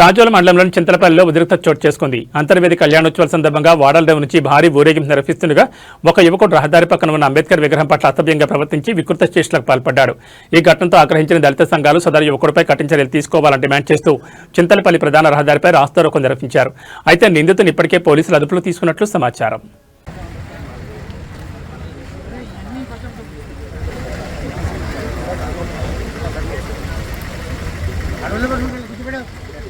రాజోల మండలంలోని చింతలపల్లిలో ఉద్రిక్త చోటు చేసుకుంది. అంతర్వేది కళ్యాణోత్సవాల సందర్భంగా వాడల నుంచి భారీ ఊరేగింపు నిర్వహిస్తుండగా ఒక యువకుడు రహదారి పక్కన ఉన్న అంబేద్కర్ విగ్రహం పట్ల అసభ్యంగా ప్రవర్తించి వికృత చేష్టలకు పాల్పడ్డాడు. ఈ ఘటనతో ఆగ్రహించిన దళిత సంఘాలు సదరు యువకుడిపై కఠిన చర్యలు తీసుకోవాలని డిమాండ్ చేస్తూ చింతలపల్లి ప్రధాన రహదారిపై రాస్తారోకం నిర్వహించారు. అయితే నిందితుని ఇప్పటికే పోలీసులు అదుపులో తీసుకున్నట్లు సమాచారం.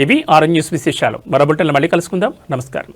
ఇవి ఆరెంజ్ న్యూస్ విశేషాలు. మరో బులెటిన్లో మళ్ళీ కలుసుకుందాం. నమస్కారం.